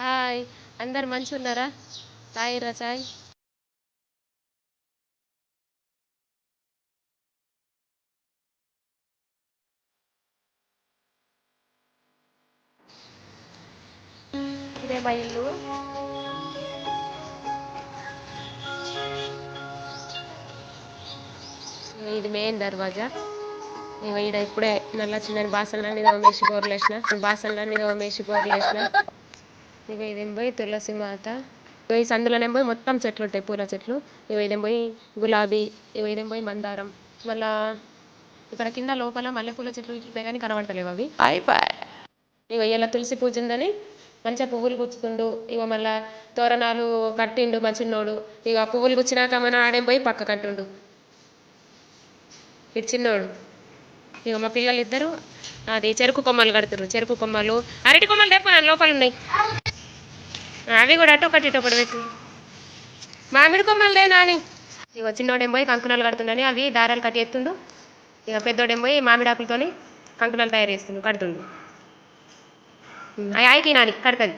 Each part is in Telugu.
హాయ్. అందరు మంచి ఉన్నారా తాయిరా చాయ్? ఇదే మా ఇల్లు. ఇది మెయిన్ దర్వాజా. ఇక ఈడ ఇప్పుడే నల్ల చిన్న బాసనలన్నీ తోమేసి బోర్లేసిన. బాసనలన్నీ తోమేసి బోర్లేసిన. ఇక ఇదేం పోయి తులసి మాత. ఇక ఈ సందులోనే పోయి మొత్తం చెట్లు ఉంటాయి పూల చెట్లు. ఇవి ఇదేం పోయి గులాబీ ఇవి ఇదేం పోయి మందారం. మళ్ళా ఇక్కడ కింద లోపల మల్లెపూల చెట్లు ఇట్లా ఉంటాయి కానీ కనబడతలేవు అవి. అయిపోయి ఇక ఇలా తులసి పూజ ఉందని మంచిగా పువ్వులు గుచ్చుతుండు. ఇక మళ్ళా తోరణాలు కట్టిండు మా చిన్నోడు. ఇక పువ్వులు గుచ్చినాక మన ఆడేం పోయి పక్క కట్టుండు. ఇటు చిన్నోడు. ఇక మా పిల్లలు ఇద్దరు అది చెరుకు కొమ్మలు కడుతురు చెరుకు కొమ్మలు. అరటి కొమ్మలు తెప్ప లోపల ఉన్నాయి అవి కూడా అటు ఒకటి ఇటు ఒకటి పెట్టు. మామిడి కొమ్మలు దే నాని ఇక చిన్నోడేం పోయి కంకునాలు కడుతుండని అవి దారాలు కట్టి ఎత్తుండు ఇక పెద్దోడేం పోయి మామిడి ఆకులతోని కంకునాలు తయారు చేస్తుండు కడుతుండు. ఆయకి నాని కడకది.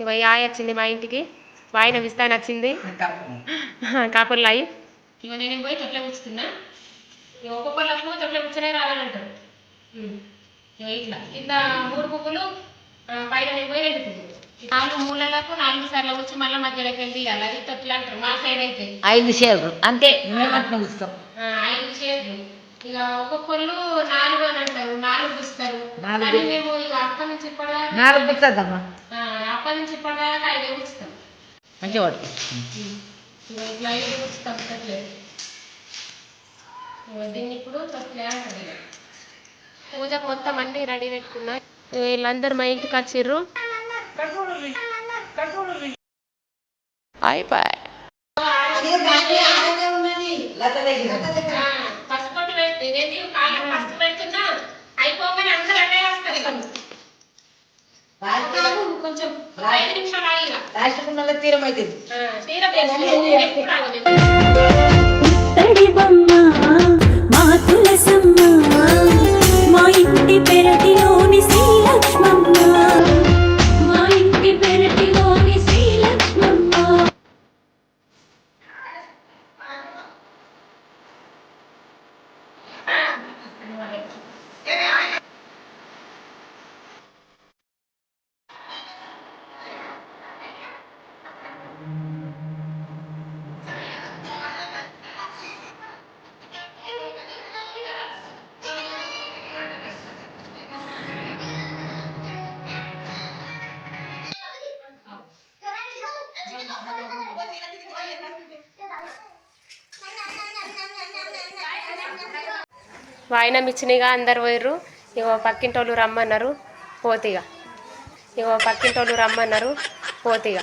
ఇక ఈ ఆయ వచ్చింది మా ఇంటికి. వాయిన విస్తాన్ వచ్చింది. కాపుర్లు అయి ఇక నేను పోయి తొట్ల కూర్చుతున్నా. ఇక ఒక్కొక్కళ్ళకు తొట్ల కూర్చొనే రావాలంటారు. ఇట్లా. కింద మూడు పువ్వులు పైన పోయి రెండు పువ్వులు. నాలుగు మూలలకు నాలుగు సార్లు వచ్చి మళ్ళీ మధ్యలోకి వెళ్ళి తీయాలి. అది తొట్ల అంటారు. మా సైడ్ అయితే. ఐదు షేర్లు అంతే. ఇస్తాం ఐదు ఇక ఒక్కొక్కళ్ళు నాలుగు అని అంటారు. నాలుగు. కానీ మేము ఇక అప్పటి నుంచి ఇప్పటిదాకా నాలుగు పుస్తుందమ్మా ఆ, అప్పటి నుంచి ఇప్పటిదాకా ఐదు మంచిగా ఇట్లా దీన్ని ఇప్పుడు తొట్లే అంటారు. పూజకు మొత్తం అన్ని రెడీ పెట్టుకున్నా వీళ్ళందరూ మా ఇంటికి వచ్చిర్రు. అయిపోయి కొంచెం ఐదు నిమిషాలు ఆగిరా రాష్ట్రకున్న తీరం అవుతుంది వాయినం ఇచ్చినగా అందరు పోయిర్రు. ఇగో పక్కింటోళ్ళు రమ్మన్నారు పోతిగా. ఇగో పక్కింటోళ్ళు రమ్మన్నారు పోతిగా.